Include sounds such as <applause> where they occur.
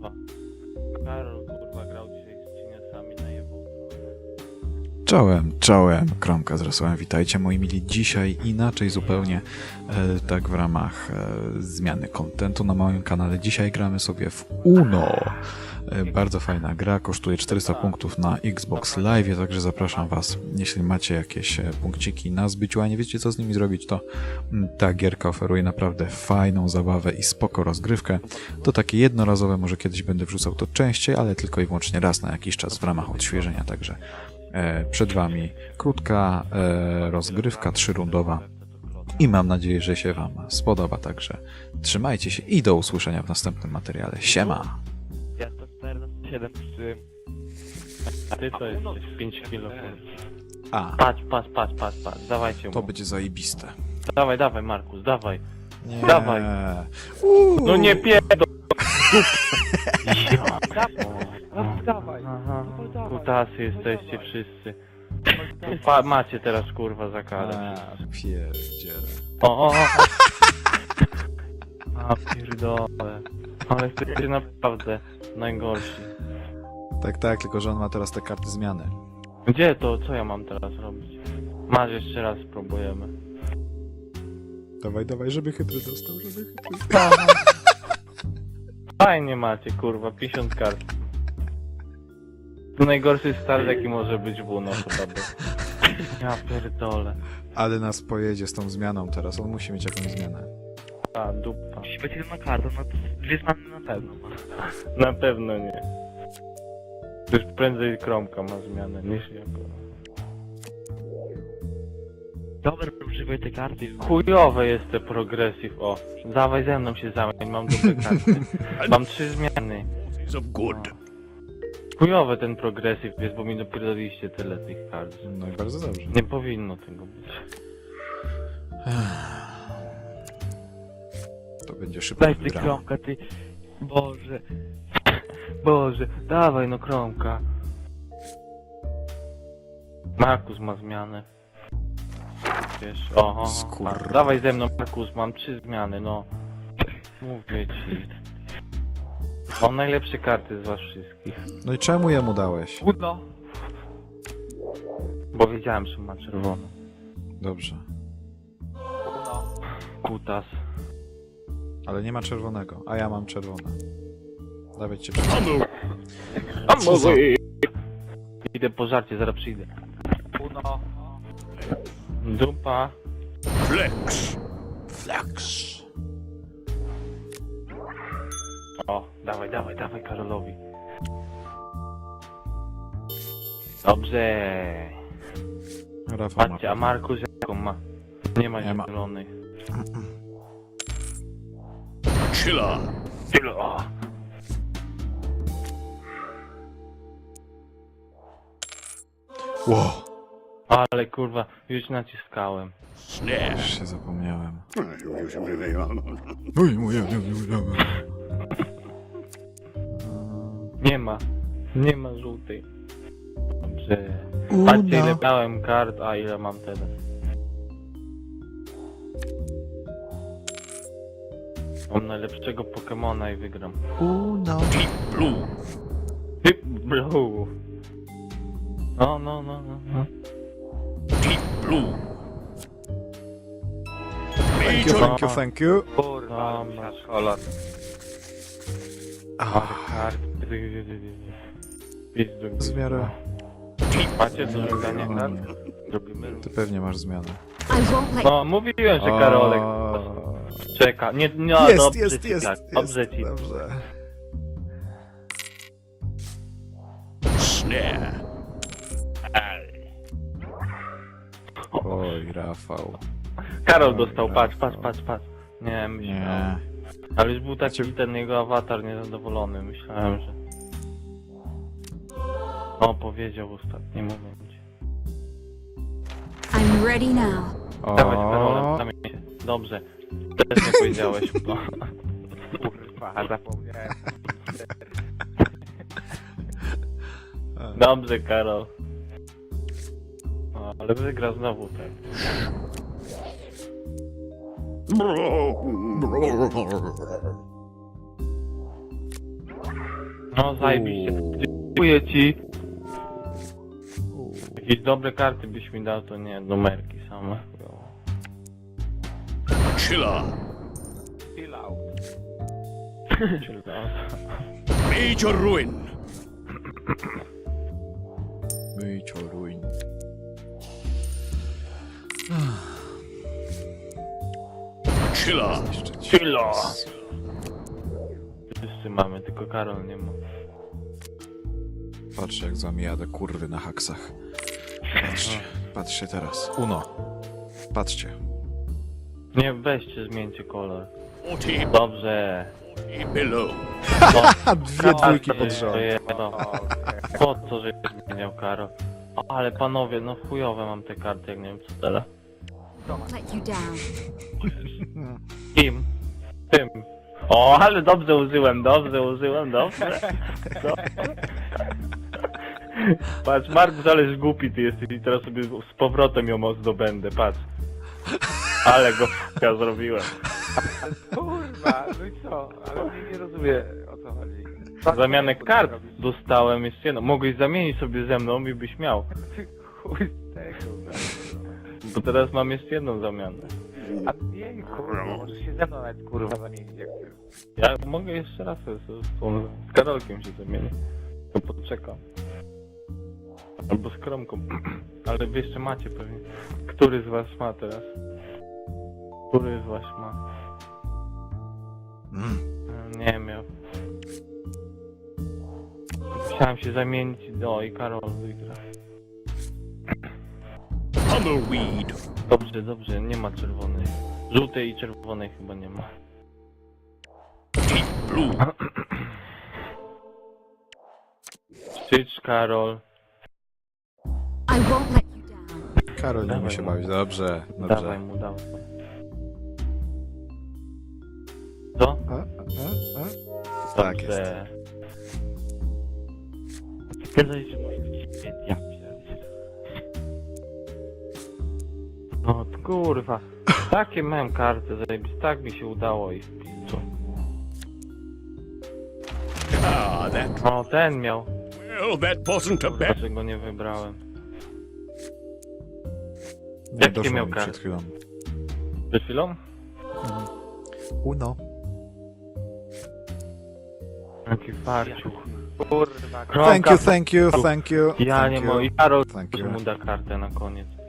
kurwa. Karol kurwa grał dzisiaj z na. Czołem, czołem, Kromka z Rosołem, witajcie moi mili. Dzisiaj inaczej zupełnie, e, tak w ramach e, zmiany kontentu na moim kanale. Dzisiaj gramy sobie w Uno. E, bardzo fajna gra, kosztuje 400 punktów na Xbox Live, także zapraszam was, jeśli macie jakieś e, punkciki na zbyciu, a nie wiecie co z nimi zrobić, to mm, ta gierka oferuje naprawdę fajną zabawę i spoko rozgrywkę. To takie jednorazowe, może kiedyś będę wrzucał to częściej, ale tylko i wyłącznie raz na jakiś czas w ramach odświeżenia, także E, Przed Wami krótka rozgrywka trzyrundowa i mam nadzieję, że się Wam spodoba. Także trzymajcie się i do usłyszenia w następnym materiale. Siema! Ja to 47 z tym. A ty to jesteś 5 kilo. A, Patrz, patrz, patrz, patrz, patrz. Dawajcie mu. to będzie zajebiste. Dawaj, dawaj Markus, dawaj. Nie. Dawaj. Uuu. No nie pierdol. No, dawaj. Aha. No, dawaj. Kutasy jesteście wszyscy. Pa, macie teraz kurwa za karę. A, pierdziele. O, o, o. A pierdolę. Ale jesteście naprawdę najgorsi. Tak, tak, tylko że on ma teraz te karty zmiany. Gdzie to? Co ja mam teraz robić? Masz jeszcze raz spróbujemy. Dawaj, dawaj, żeby chytry dostał, żeby chytry <laughs> Fajnie macie, kurwa, 50 kart. To najgorszy start, jaki może być w UNO chyba. Ja pierdolę. Ale nas pojedzie z tą zmianą teraz, on musi mieć jakąś zmianę. A, dupa. Jeśli będzie jedna karta, no to dwie zmiany na pewno ma. Na pewno nie. Już prędzej Kromka ma zmianę niż jako. Dobra, używaj tej karty. Chujowe jest te progressive, o. Dawaj ze mną się zamień, mam dobre karty. <laughs> Mam trzy zmiany. Chujowe ten progressive jest, bo mi dopierdoliście tyle tych kart. No i bardzo dobrze. Nie powinno tego być. To będzie szybko Daj ty wygrane. kromka, ty. Boże. <laughs> Boże, dawaj no kromka. Markus ma zmianę. Wiesz, oho. Skurwa. A, Dawaj ze mną Markus, mam trzy zmiany, no. Mówię ci. Mam najlepsze karty z was wszystkich. No i czemu jemu dałeś? Uno. Bo wiedziałem, że ma czerwone. Dobrze. Kutas. Ale nie ma czerwonego, a ja mam czerwone. Dawajcie czerwone. A Co za- Idę po żarcie, zaraz przyjdę. Uno. Dupa. Flex. O, dawaj, dawaj, dawaj Karolowi. Dobrze. Rafał ma. Patrzcie, a Markus jaką ma? Nie ma Nie ma. <clears throat> Chilla. Tyle, o. Ło, Ale kurwa, już naciskałem. Snare. już się zapomniałem. No Oj, moja, nie, nie, nie. Nie ma. Nie ma żółtej. Dobrze. Patrzcie ile dałem kart, a ile mam teraz. Mam najlepszego Pokemona i wygram. Uno. Deep blue. Hyp, Blue. No, no, no, no, no. Deep blue. Thank you, Major. thank you, thank you. Kurwa, No, masz kolor. Ale. Pizdu. z miarę. Macie do rzucania kart? Zrobimy Ty pewnie masz zmianę. I won't play. No, mówiłem, że Karolek czeka. Nie, no, Jest, dobrze jest, ci jest, tak. jest. Dobrze ci. Dobrze. Snare. Oj, Rafał. Karol dostał, patrz, patrz, patrz, patrz. Nie, Nie. myślałem. Ale już był taki ten jego awatar niezadowolony. Myślałem, że... O, powiedział w ostatnim momencie. I'm ready now. O, Karolem, zamień się. Dobrze. Też nie <laughs> powiedziałeś. No. Kurwa, zapomniałem. <laughs> Dobrze, Karol. O, ale wygra znowu ten. No zajebiście. Dziękuję ci. Jakieś dobre karty byś mi dał, to nie, numerki same. Killer. Chill out. Major ruin. Myć o ruin. Killer. Zniszczyć. Kilo! Wszyscy mamy, tylko Karol nie ma. Patrzcie jak z wami jadę, kurwy na haksach. Patrzcie, patrzcie teraz. Uno. Patrzcie. Nie, weźcie, zmieńcie kolor. 40 Dobrze. below. A <laughs> dwie dwójki pod rząd. No. Po co, że zmieniał Karol? O, ale panowie, no chujowe mam te karty, jak nie wiem co teraz. let you down. Kim? Tym. O, ale dobrze użyłem, dobrze użyłem, dobrze. dobrze. Patrz, Markus, ależ głupi ty jesteś i teraz sobie z powrotem ją zdobędę, patrz. Ale go ja zrobiłem. Kurwa, no i co? Ale mnie nie rozumie o co chodzi. Zamianę kart dostałem jeszcze jedno. Mogłeś zamienić sobie ze mną i byś miał. Ty chuj z tego. Bo teraz mam jeszcze jedną zamianę. A nie, kurwa, możesz się ze mną nawet kurwa zamienić jak ty. Ja mogę jeszcze raz z, z, tą- z Karolkiem się zamienić. To poczekam. Albo z Kromką. <clears throat> Ale wy jeszcze macie pewnie. Który z was ma teraz? Który was ma? Mm. Nie miał. Musiałem się zamienić. No i Karol wygra. Tumbleweed. Dobrze, dobrze, nie ma czerwonej. Żółtej i czerwonej chyba nie ma. Deep blue. <clears throat> Krzycz, Karol. I won't let you down. Karol nie Dawaj umie się mu. bawić. Dobrze, Dawaj dobrze. mu, dawaj. Tak jest. Że może być ja pierdzielę. No kurwa. Takie miałem karty zajebiste, tak mi się udało i w. Ah, that. No ten miał. Well, that wasn't a bad. Dlaczego nie wybrałem? Nie Jakie doszło miał mi karty? przed chwilą. Przed chwilą? Uno. Jaki farciuch. Kurwa. Thank you, thank you, thank you. Ja thank nie you. mogę. I Karol Thank you. mu da kartę na koniec.